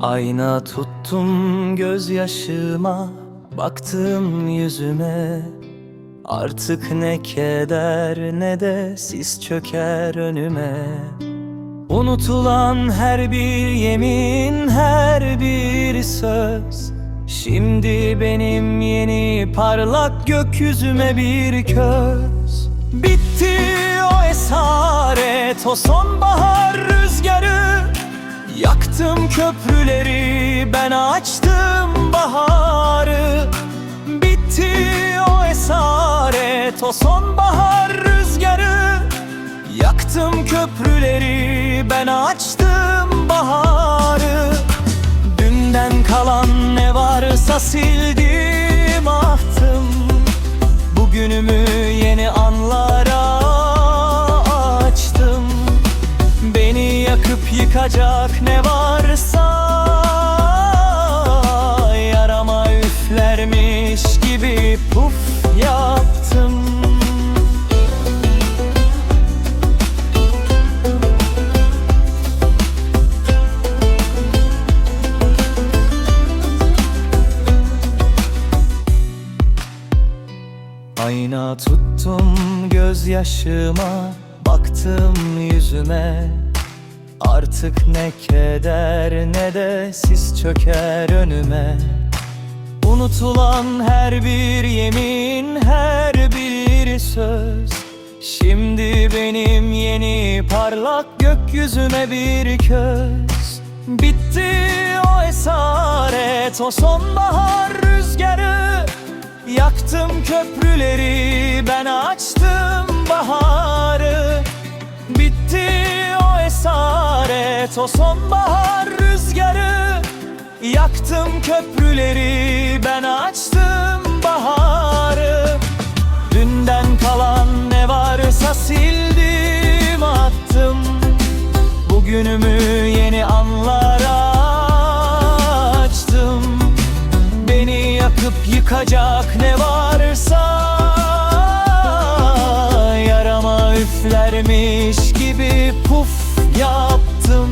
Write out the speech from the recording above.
Ayna tuttum gözyaşıma Baktım yüzüme. Artık ne keder ne de sis çöker önüme. Unutulan her bir yemin her bir söz. Şimdi benim yeni parlak gökyüzüme bir köz. Bitti o esaret o sonbahar köprüleri ben açtım baharı. Bitti o esaret o sonbahar rüzgarı. Yaktım köprüleri ben açtım baharı. Dünden kalan ne varsa sildim attım Bugünümü yeni anlara açtım. Beni yakıp yıkacak ne varsa Ayna tuttum gözyaşıma Baktım yüzüme. Artık ne keder ne de sis çöker önüme. Unutulan her bir yemin her bir söz. Şimdi benim yeni parlak gökyüzüme bir köz. Bitti o esaret o sonbahar rüzgarı Yaktım köprüleri ben açtım baharı. Bitti o esaret o sonbahar rüzgarı. Yaktım köprüleri ben açtım baharı. Dünden kalan ne varsa sildim attım. Bugünümü yeni anlara Yakıp yıkacak ne varsa Yarama üflermiş gibi puf yaptım